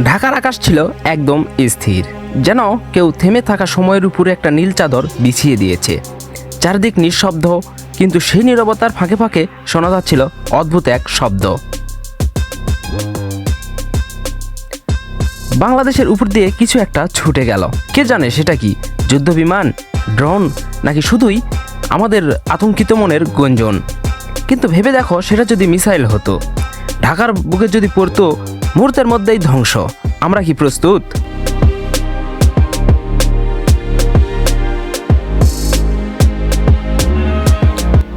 ঢাকার আকাশ ছিল একদম স্থির, যেন কেউ থেমে থাকা সময়ের উপরে একটা নীল চাদর বিছিয়ে দিয়েছে। চারদিক নিঃশব্দ, কিন্তু সেই নিরবতার ফাঁকে ফাঁকে শোনা যাচ্ছিল অদ্ভুত এক শব্দ। বাংলাদেশের উপর দিয়ে কিছু একটা ছুটে গেল। কে জানে সেটা কি? যুদ্ধ বিমান ড্রোন? নাকি শুধুই আমাদের আতঙ্কিত মনের গঞ্জন? কিন্তু ভেবে দেখো সেটা যদি মিসাইল হতো। ঢাকার বুকে যদি পড়তো মুহূর্তের মধ্যেই ধ্বংস। আমরা কি প্রস্তুত?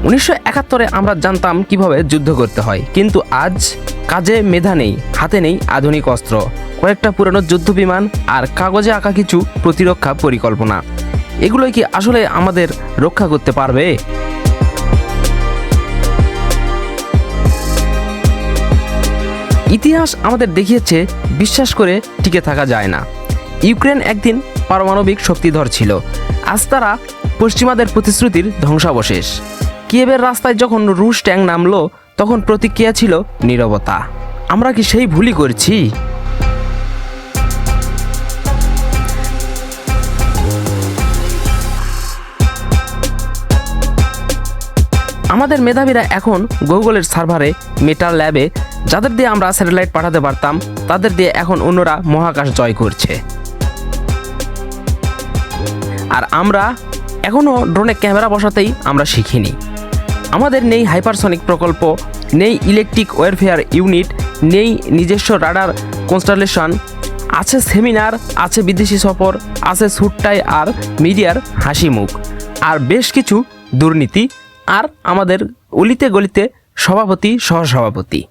উনিশশো একাত্তরে আমরা জানতাম কীভাবে যুদ্ধ করতে হয়। কিন্তু আজ কাজে মেধা নেই, হাতে নেই আধুনিক অস্ত্র। কয়েকটা পুরনো যুদ্ধ বিমান আর কাগজে আঁকা কিছু প্রতিরক্ষা পরিকল্পনা। এগুলোই কি আসলে আমাদের রক্ষা করতে পারবে? ইতিহাস আমাদের দেখিয়েছে, বিশ্বাস করে টিকে থাকা যায় না। ইউক্রেন একদিন পারমাণবিক শক্তিধর ছিল। আজ তারা পশ্চিমাদের প্রতিশ্রুতির ধ্বংসাবশেষ। কিয়েবের রাস্তায় যখন রুশ ট্যাং নামলো, তখন প্রতিক্রিয়া ছিল নীরবতা। আমরা কি সেই ভুলই করছি? আমাদের মেধাবীরা এখন গুগলের সার্ভারে মেটার ল্যাবে যাদের দিয়ে আমরা স্যাটেলাইট পাঠাতে পারতাম, তাদের দিয়ে এখন অন্যরা মহাকাশ জয় করছে। আর আমরা এখনও ড্রোনে ক্যামেরা বসাতেই আমরা শিখিনি। আমাদের নেই হাইপারসনিক প্রকল্প, নেই ইলেকট্রিক ওয়ারফেয়ার ইউনিট নেই নিজস্ব রাডার কনস্টালেশন আছে সেমিনার আছে বিদেশি সফর, আছে সুটটাই আর মিডিয়ার হাসি মুখ। আর বেশ কিছু দুর্নীতি, আর আমাদের অলিতে গলিতে সভাপতি, সহসভাপতি।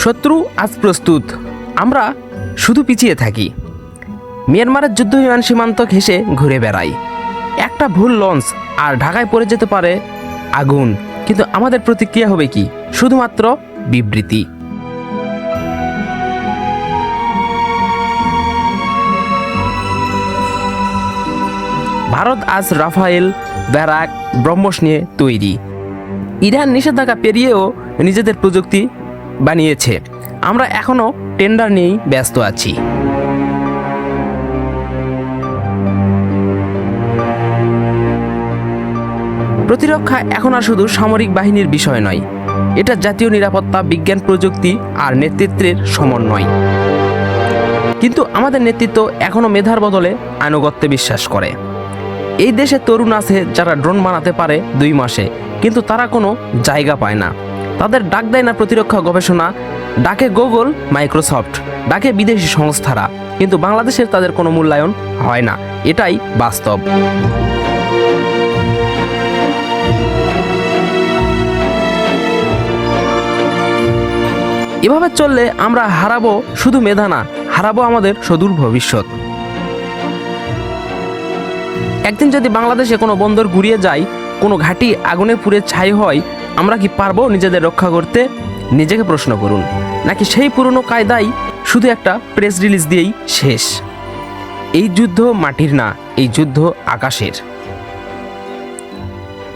শত্রু আজ প্রস্তুত। আমরা শুধু পিছিয়ে থাকি। মিয়ানমারের যুদ্ধ বিমান সীমান্ত ঘেঁষে ঘুরে বেড়াই। একটা ভুল লঞ্চ আর ঢাকায় পড়ে যেতে পারে আগুন। কিন্তু আমাদের প্রতিক্রিয়া হবে কি? শুধুমাত্র বিবৃতি। ভারত আজ রাফায়েল, ব্যারাক, ব্রহ্মস নিয়ে তৈরি। ইরান নিষেধাজ্ঞা পেরিয়েও নিজেদের প্রযুক্তি বানিয়েছে। আমরা এখনও টেন্ডার নিয়েই ব্যস্ত আছি। প্রতিরক্ষা এখন আর শুধু সামরিক বাহিনীর বিষয় নয়, এটা জাতীয় নিরাপত্তা, বিজ্ঞান, প্রযুক্তি আর নেতৃত্বের সমন্বয়। কিন্তু আমাদের নেতৃত্ব এখনও মেধার বদলে আনুগত্যে বিশ্বাস করে। এই দেশে তরুণ আছে যারা ড্রোন বানাতে পারে দুই মাসে, কিন্তু তারা কোনো জায়গা পায় না। তাদের ডাক দেয় না প্রতিরক্ষা গবেষণা, ডাকে গুগল, মাইক্রোসফট, ডাকে বিদেশি সংস্থারা। কিন্তু বাংলাদেশের তাদের কোনো মূল্যায়ন হয় না। এটাই বাস্তব। এভাবে চললে আমরা হারাবো শুধু মেধা না, হারাবো আমাদের সদূর ভবিষ্যৎ। একদিন যদি বাংলাদেশে কোনো বন্দর ঘুরিয়ে যায় কোনো ঘাঁটি আগুনে পুড়ে ছাই হয়, আমরা কি পারব নিজেদের রক্ষা করতে? নিজেকে প্রশ্ন করুন। নাকি সেই পুরনো কায়দাই শুধু একটা প্রেস রিলিজ দিয়েই শেষ? এই যুদ্ধ মাটির না, এই যুদ্ধ আকাশের।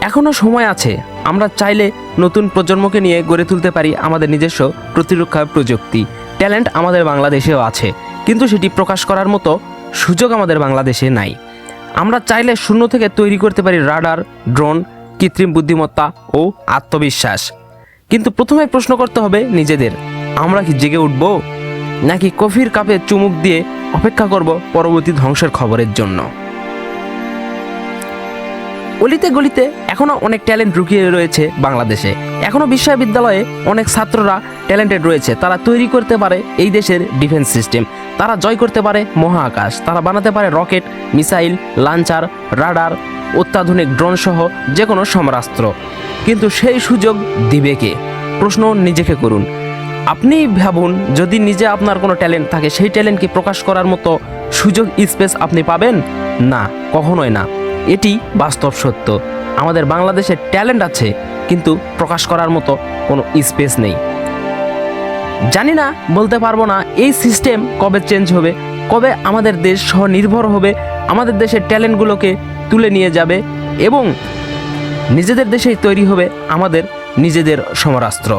এখনও সময় আছে, আমরা চাইলে নতুন প্রজন্মকে নিয়ে গড়ে তুলতে পারি আমাদের নিজস্ব প্রতিরক্ষা প্রযুক্তি। ট্যালেন্ট আমাদের বাংলাদেশেও আছে, কিন্তু সেটি প্রকাশ করার মতো সুযোগ আমাদের বাংলাদেশে নাই। আমরা চাইলে শূন্য থেকে তৈরি করতে পারি রাডার, ড্রোন, কৃত্রিম বুদ্ধিমত্তা ও আত্মবিশ্বাস। কিন্তু প্রথমে প্রশ্ন করতে হবে নিজেদের, আমরা কি জেগে উঠব? নাকি কফির কাপে চুমুক দিয়ে অপেক্ষা করব পরবর্তী ধ্বংসের খবরের জন্য? অলিতে গলিতে এখনও অনেক ট্যালেন্ট লুকিয়ে রয়েছে বাংলাদেশে। এখনও বিশ্ববিদ্যালয়ে অনেক ছাত্ররা ট্যালেন্টেড রয়েছে। তারা তৈরি করতে পারে এই দেশের ডিফেন্স সিস্টেম। তারা জয় করতে পারে মহাকাশ। তারা বানাতে পারে রকেট, মিসাইল, লাঞ্চার, রাডার, অত্যাধুনিক ড্রোন সহ যে কোনো সমরাস্ত্র। কিন্তু সেই সুযোগ দিবে কে? প্রশ্ন নিজেকে করুন। আপনি ভাবুন, যদি নিজে আপনার কোনো ট্যালেন্ট থাকে, সেই ট্যালেন্টকে প্রকাশ করার মতো সুযোগ স্পেস আপনি পাবেন? না, কখনোই না। এটি বাস্তব সত্য। আমাদের বাংলাদেশে ট্যালেন্ট আছে, কিন্তু প্রকাশ করার মতো কোনো স্পেস নেই। জানি না, বলতে পারব না এই সিস্টেম কবে চেঞ্জ হবে, কবে আমাদের দেশ স্বনির্ভর হবে, আমাদের দেশের ট্যালেন্টগুলোকে তুলে নিয়ে যাবে এবং নিজেদের দেশেই তৈরি হবে আমাদের নিজেদের সমরাস্ত্র।